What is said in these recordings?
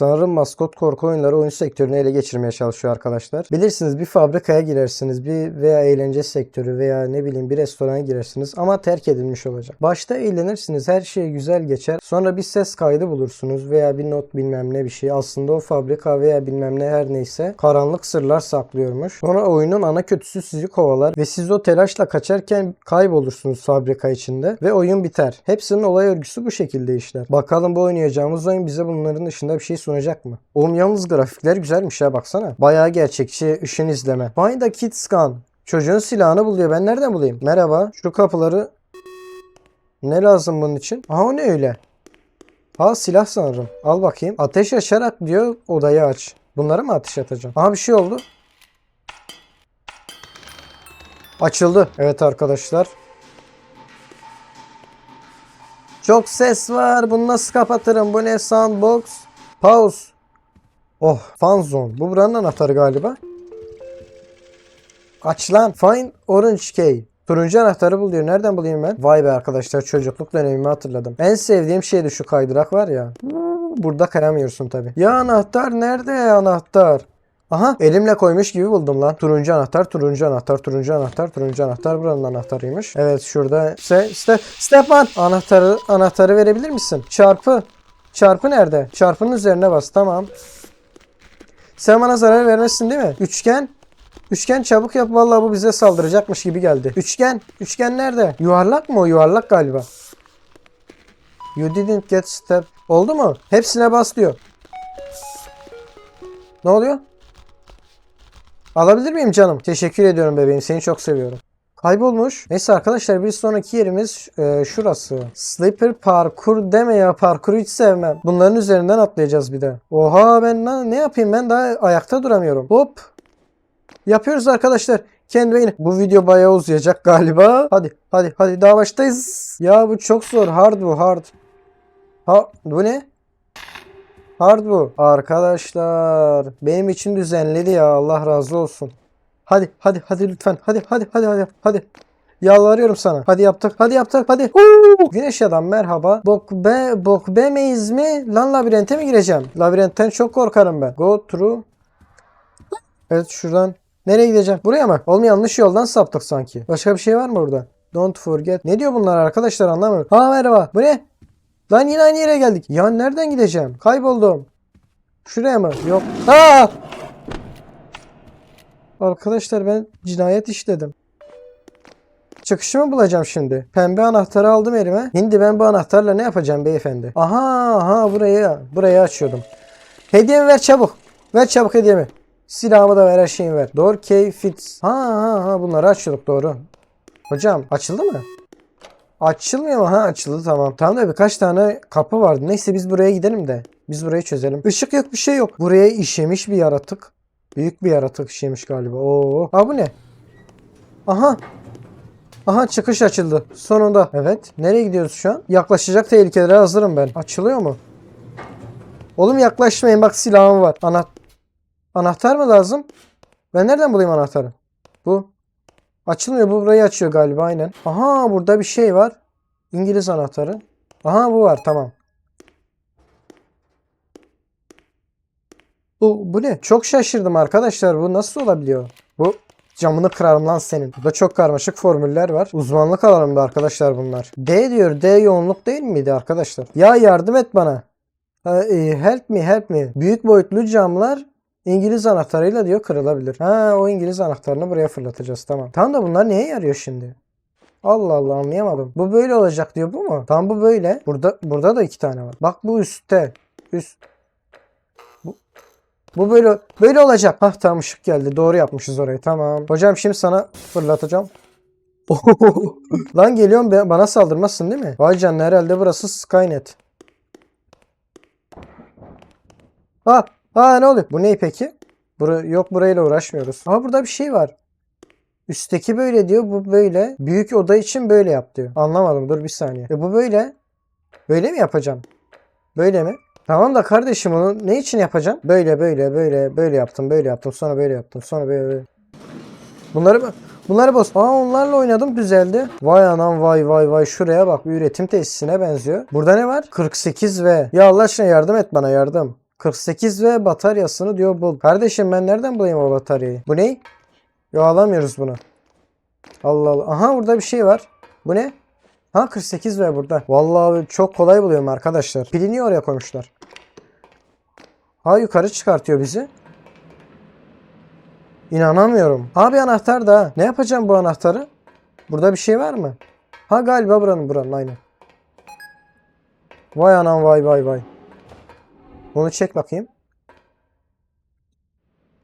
Sanırım maskot korku oyunları oyun sektörünü ele geçirmeye çalışıyor arkadaşlar. Bilirsiniz bir fabrikaya girersiniz bir veya eğlence sektörü veya ne bileyim bir restorana girersiniz ama terk edilmiş olacak. Başta eğlenirsiniz her şey güzel geçer. Sonra bir ses kaydı bulursunuz veya bir not bilmem ne bir şey. Aslında o fabrika veya bilmem ne her neyse karanlık sırlar saklıyormuş. Sonra oyunun ana kötüsü sizi kovalar ve siz o telaşla kaçarken kaybolursunuz fabrika içinde ve oyun biter. Hepsinin olay örgüsü bu şekilde işler. Bakalım bu oynayacağımız oyun bize bunların dışında bir şey sunacak mı? Oğlum yalnız grafikler güzelmiş ya baksana. Bayağı gerçekçi ışın izleme. Find a kid's gun. Çocuğun silahını buluyor. Ben nereden bulayım? Merhaba. Şu kapıları ne lazım bunun için? Aha o ne öyle? Ha silah sanırım. Al bakayım. Ateş açarak diyor odayı aç. Bunları mı ateş atacağım? Aha bir şey oldu. Açıldı. Evet arkadaşlar. Çok ses var. Bunu nasıl kapatırım? Bu ne? Soundbox. Pause. Oh. Fan zone. Bu buranın anahtarı galiba. Aç lan. Find orange key. Turuncu anahtarı bul diyor. Nereden bulayım ben? Vay be arkadaşlar çocukluk dönemimi hatırladım. En sevdiğim şey de şu kaydırak var ya. Burada kayamıyorsun tabi. Ya anahtar nerede anahtar? Aha elimle koymuş gibi buldum lan. Turuncu anahtar, turuncu anahtar, turuncu anahtar, turuncu anahtar buranın anahtarıymış. Evet şurada işte, işte Stefan anahtarı anahtarı verebilir misin? Çarpı. Çarpı nerede? Çarpının üzerine bas. Tamam. Sen bana zarar vermezsin değil mi? Üçgen. Üçgen çabuk yap. Vallahi bu bize saldıracakmış gibi geldi. Üçgen. Üçgen nerede? Yuvarlak mı o? Yuvarlak galiba. You didn't get step. Oldu mu? Hepsine bas diyor. Ne oluyor? Alabilir miyim canım? Teşekkür ediyorum bebeğim. Seni çok seviyorum. Kaybolmuş. Neyse arkadaşlar bir sonraki yerimiz e, şurası. Slipper parkur deme ya. Parkuru hiç sevmem. Bunların üzerinden atlayacağız bir de. Oha ben ne, ne yapayım ben daha ayakta duramıyorum. Hop. Yapıyoruz arkadaşlar. Kendi yine. Bu video bayağı uzayacak galiba. Hadi hadi hadi daha baştayız. Ya bu çok zor. Hard bu hard. Ha bu ne? Hard bu. Arkadaşlar benim için düzenledi ya Allah razı olsun. Hadi hadi hadi lütfen. Hadi hadi hadi hadi hadi. Yalvarıyorum sana. Hadi yaptık. Hadi yaptık. Hadi. Huu! Güneş adam merhaba. Bok be bok bemeyiz mi? Lan labirente mi gireceğim? Labirentten çok korkarım ben. Go through. Evet şuradan. Nereye gideceğim? Buraya mı? Oğlum yanlış yoldan saptık sanki. Başka bir şey var mı burada? Don't forget. Ne diyor bunlar arkadaşlar anlamıyorum. Ha merhaba. Bu ne? Lan yine aynı yere geldik. Ya nereden gideceğim? Kayboldum. Şuraya mı? Yok. Aa! Arkadaşlar ben cinayet işledim. Çıkışı mı bulacağım şimdi? Pembe anahtarı aldım elime. Şimdi ben bu anahtarla ne yapacağım beyefendi? Aha aha burayı burayı açıyordum. Hediyemi ver çabuk. Ver çabuk hediyemi. Silahımı da ver her şeyimi ver. Door key fits. Ha ha ha bunları açıyorduk doğru. Hocam açıldı mı? Açılmıyor mu? Ha açıldı tamam. Tamam da birkaç tane kapı vardı. Neyse biz buraya gidelim de. Biz burayı çözelim. Işık yok bir şey yok. Buraya işemiş bir yaratık. Büyük bir yaratık işemiş galiba. Oo. Ha bu ne? Aha. Aha çıkış açıldı. Sonunda. Evet. Nereye gidiyoruz şu an? Yaklaşacak tehlikelere hazırım ben. Açılıyor mu? Oğlum yaklaşmayın bak silahım var. Ana Anahtar mı lazım? Ben nereden bulayım anahtarı? Bu. Açılmıyor. Bu burayı açıyor galiba aynen. Aha burada bir şey var. İngiliz anahtarı. Aha bu var tamam. Bu, bu ne? Çok şaşırdım arkadaşlar. Bu nasıl olabiliyor? Bu camını kırarım lan senin. Burada çok karmaşık formüller var. Uzmanlık alanımda arkadaşlar bunlar. D diyor. D yoğunluk değil miydi arkadaşlar? Ya yardım et bana. E, help me help me. Büyük boyutlu camlar İngiliz anahtarıyla diyor kırılabilir. Ha o İngiliz anahtarını buraya fırlatacağız tamam. Tam da bunlar neye yarıyor şimdi? Allah Allah anlayamadım. Bu böyle olacak diyor bu mu? Tam bu böyle. Burada burada da iki tane var. Bak bu üstte. Üst. Bu, böyle böyle olacak. Hah tamam ışık geldi. Doğru yapmışız orayı. Tamam. Hocam şimdi sana fırlatacağım. Lan geliyorum be- bana saldırmazsın değil mi? Vay canına herhalde burası Skynet. Ha Ha ne oluyor? Bu ne peki? Bura, yok burayla uğraşmıyoruz. Ama burada bir şey var. Üstteki böyle diyor. Bu böyle. Büyük oda için böyle yap diyor. Anlamadım. Dur bir saniye. E bu böyle. Böyle mi yapacağım? Böyle mi? Tamam da kardeşim onu ne için yapacağım? Böyle böyle böyle böyle yaptım. Böyle yaptım. Sonra böyle yaptım. Sonra böyle böyle. Bunları? Bunları boz. Aa onlarla oynadım düzeldi. Vay anam vay vay vay şuraya bak bir üretim tesisine benziyor. Burada ne var? 48 ve ya Allah aşkına yardım et bana yardım. 48 ve bataryasını diyor bul. Kardeşim ben nereden bulayım o bataryayı? Bu ne? Yo alamıyoruz bunu. Allah Allah. Aha burada bir şey var. Bu ne? Ha 48 ve burada. Vallahi çok kolay buluyorum arkadaşlar. Pilini oraya koymuşlar. Ha yukarı çıkartıyor bizi. İnanamıyorum. Abi anahtar da. Ne yapacağım bu anahtarı? Burada bir şey var mı? Ha galiba buranın buranın aynen. Vay anam vay vay vay. Bunu çek bakayım.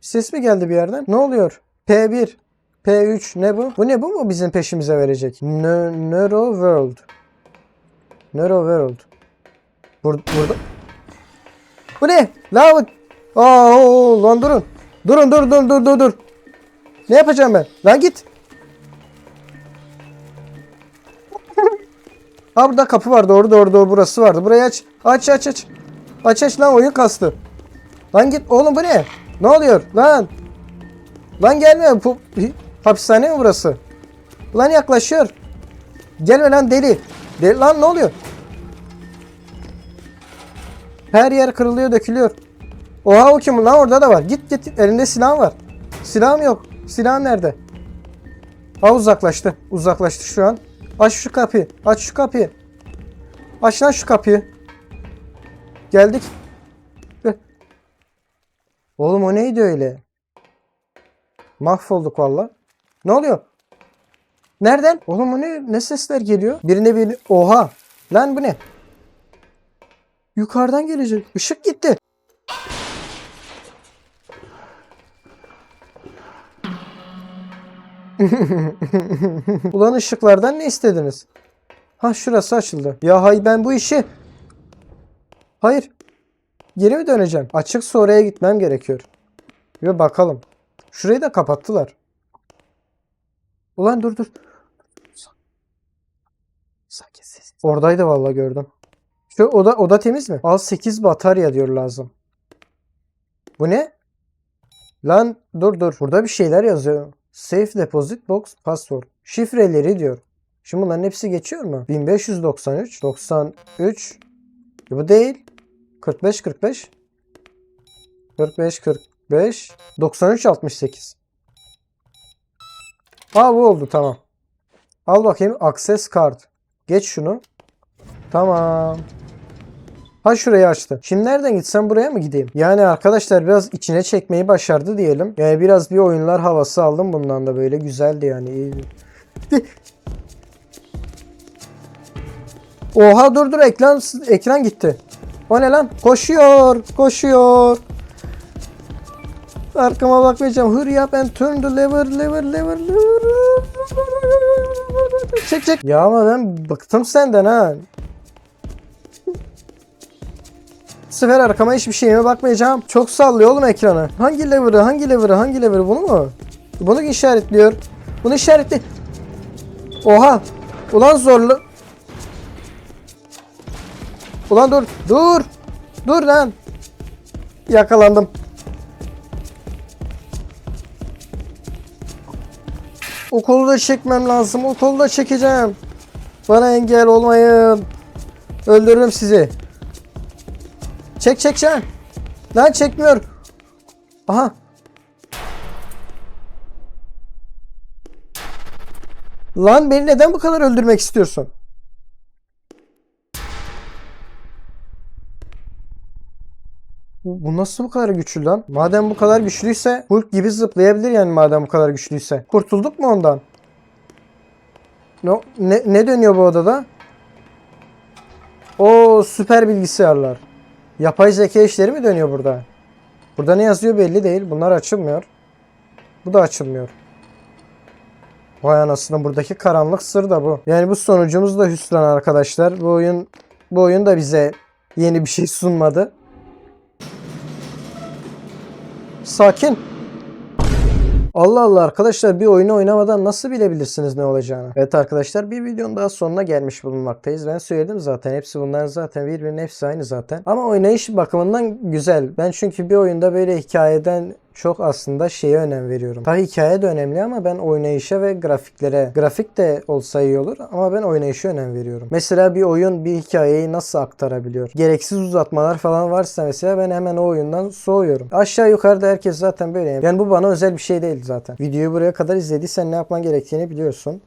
Ses mi geldi bir yerden? Ne oluyor? P1, P3 ne bu? Bu ne bu mu bizim peşimize verecek? Nö- Neuro World. Neuro World. Bur burada. Bu ne? La bu. Aa, oo, lan durun. Durun dur dur dur dur dur. Ne yapacağım ben? Lan git. Ha burada kapı var. Doğru doğru doğru burası vardı. Burayı aç. Aç aç aç. Aç aç lan oyun kastı. Lan git oğlum bu ne? Ne oluyor lan? Lan gelme. Bu hapishane mi burası? Lan yaklaşıyor. Gelme lan deli. Deli lan ne oluyor? Her yer kırılıyor, dökülüyor. Oha o kim lan orada da var. Git git elinde silah var. Silahım yok. Silahım nerede? Ha uzaklaştı. Uzaklaştı şu an. Aç şu kapıyı. Aç şu kapıyı. Aç lan şu kapıyı. Geldik. Gel. Oğlum o neydi öyle? Mahvolduk valla. Ne oluyor? Nereden? Oğlum o ne? Ne sesler geliyor? Birine bir... Oha! Lan bu ne? Yukarıdan gelecek. Işık gitti. Ulan ışıklardan ne istediniz? Ha şurası açıldı. Ya hay ben bu işi... Hayır. Geri mi döneceğim? Açıksa oraya gitmem gerekiyor. Bir bakalım. Şurayı da kapattılar. Ulan dur dur. Sakin ses. Oradaydı vallahi gördüm. Şu oda oda temiz mi? Al 8 batarya diyor lazım. Bu ne? Lan dur dur. Burada bir şeyler yazıyor. Safe deposit box password. Şifreleri diyor. Şimdi bunların hepsi geçiyor mu? 1593, 93. E bu değil. 45 45. 45 45 93 68. Ha bu oldu tamam. Al bakayım access card. Geç şunu. Tamam. Ha şurayı açtı. Şimdi nereden gitsem buraya mı gideyim? Yani arkadaşlar biraz içine çekmeyi başardı diyelim. Yani biraz bir oyunlar havası aldım bundan da böyle güzeldi yani. iyiydi. Oha dur dur ekran ekran gitti. O ne lan? Koşuyor, koşuyor. Arkama bakmayacağım. Hurry up and turn the lever, lever, lever, lever. Çek çek. Ya ama ben bıktım senden ha. Sefer arkama hiçbir şeyime bakmayacağım. Çok sallıyor oğlum ekranı. Hangi lever'ı, hangi lever'ı, hangi lever'ı bunu mu? Bunu işaretliyor. Bunu işaretli. Oha. Ulan zorlu. Ulan dur. Dur. Dur lan. Yakalandım. O da çekmem lazım. O da çekeceğim. Bana engel olmayın. Öldürürüm sizi. Çek çek çek. Lan çekmiyor. Aha. Lan beni neden bu kadar öldürmek istiyorsun? Bu nasıl bu kadar güçlü lan? Madem bu kadar güçlüyse Hulk gibi zıplayabilir yani madem bu kadar güçlüyse. Kurtulduk mu ondan? No, ne, ne dönüyor bu odada? O süper bilgisayarlar. Yapay zeka işleri mi dönüyor burada? Burada ne yazıyor belli değil. Bunlar açılmıyor. Bu da açılmıyor. Vay anasını buradaki karanlık sır da bu. Yani bu sonucumuz da hüsran arkadaşlar. Bu oyun bu oyun da bize yeni bir şey sunmadı. Sakin. Allah Allah arkadaşlar bir oyunu oynamadan nasıl bilebilirsiniz ne olacağını? Evet arkadaşlar bir videonun daha sonuna gelmiş bulunmaktayız. Ben söyledim zaten hepsi bunların zaten birbirinin hepsi aynı zaten. Ama oynayış bakımından güzel. Ben çünkü bir oyunda böyle hikayeden çok aslında şeye önem veriyorum. Tabii hikaye de önemli ama ben oynayışa ve grafiklere. Grafik de olsa iyi olur ama ben oynayışa önem veriyorum. Mesela bir oyun bir hikayeyi nasıl aktarabiliyor? Gereksiz uzatmalar falan varsa mesela ben hemen o oyundan soğuyorum. Aşağı yukarıda herkes zaten böyle. Yani bu bana özel bir şey değil zaten. Videoyu buraya kadar izlediysen ne yapman gerektiğini biliyorsun.